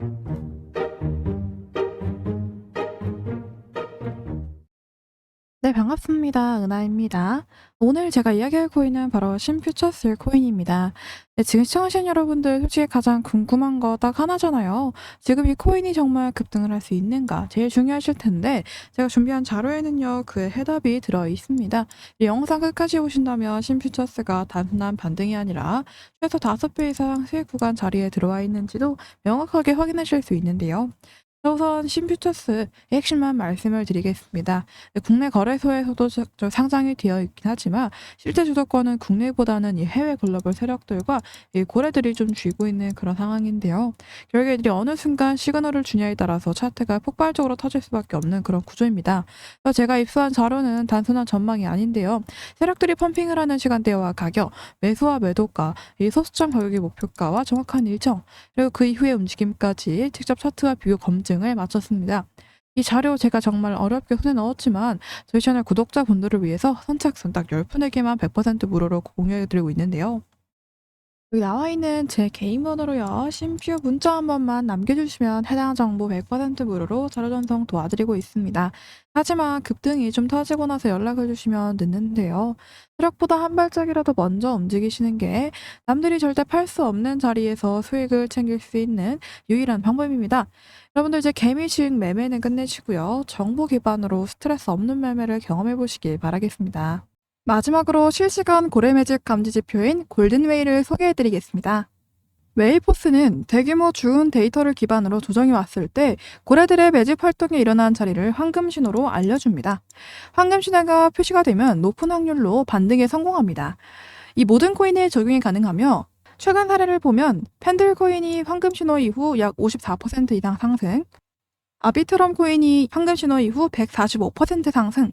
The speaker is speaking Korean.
Thank you. 네, 반갑습니다. 은하입니다. 오늘 제가 이야기할 코인은 바로 신퓨처스 코인입니다. 네, 지금 시청하시는 여러분들 솔직히 가장 궁금한 거 딱 하나잖아요. 지금 이 코인이 정말 급등을 할 수 있는가? 제일 중요하실 텐데 제가 준비한 자료에는요, 그 해답이 들어 있습니다. 이 영상 끝까지 보신다면 신퓨처스가 단순한 반등이 아니라 최소 5배 이상 수익 구간 자리에 들어와 있는지도 명확하게 확인하실 수 있는데요. 자, 우선 신퓨처스의 핵심만 말씀을 드리겠습니다. 네, 국내 거래소에서도 상장이 되어 있긴 하지만 실제 주도권은 국내보다는 이 해외 글로벌 세력들과 이 고래들이 좀 쥐고 있는 그런 상황인데요. 결국 이들이 어느 순간 시그널을 주냐에 따라서 차트가 폭발적으로 터질 수밖에 없는 그런 구조입니다. 그래서 제가 입수한 자료는 단순한 전망이 아닌데요. 세력들이 펌핑을 하는 시간대와 가격, 매수와 매도가, 이 소수점 가격의 목표가와 정확한 일정, 그리고 그 이후의 움직임까지 직접 차트와 비교 검증 을 마쳤습니다. 이 자료 제가 정말 어렵게 손에 넣었지만 저희 채널 구독자분들을 위해서 선착순 딱 10분에게만 100% 무료로 공유해드리고 있는데요. 여기 나와 있는 제 개인 번호로요. 심퓨 문자 한 번만 남겨주시면 해당 정보 100% 무료로 자료 전송 도와드리고 있습니다. 하지만 급등이 좀 터지고 나서 연락을 주시면 늦는데요. 세력보다 한 발짝이라도 먼저 움직이시는 게 남들이 절대 팔 수 없는 자리에서 수익을 챙길 수 있는 유일한 방법입니다. 여러분들 이제 개미식 매매는 끝내시고요. 정보 기반으로 스트레스 없는 매매를 경험해 보시길 바라겠습니다. 마지막으로 실시간 고래 매집 감지 지표인 골든웨이를 소개해 드리겠습니다. 웨이포스는 대규모 주운 데이터를 기반으로 조정이 왔을 때 고래들의 매집 활동이 일어난 자리를 황금 신호로 알려줍니다. 황금 신호가 표시가 되면 높은 확률로 반등에 성공합니다. 이 모든 코인에 적용이 가능하며 최근 사례를 보면 펜들 코인이 황금 신호 이후 약 54% 이상 상승, 아비트럼 코인이 황금 신호 이후 145% 상승,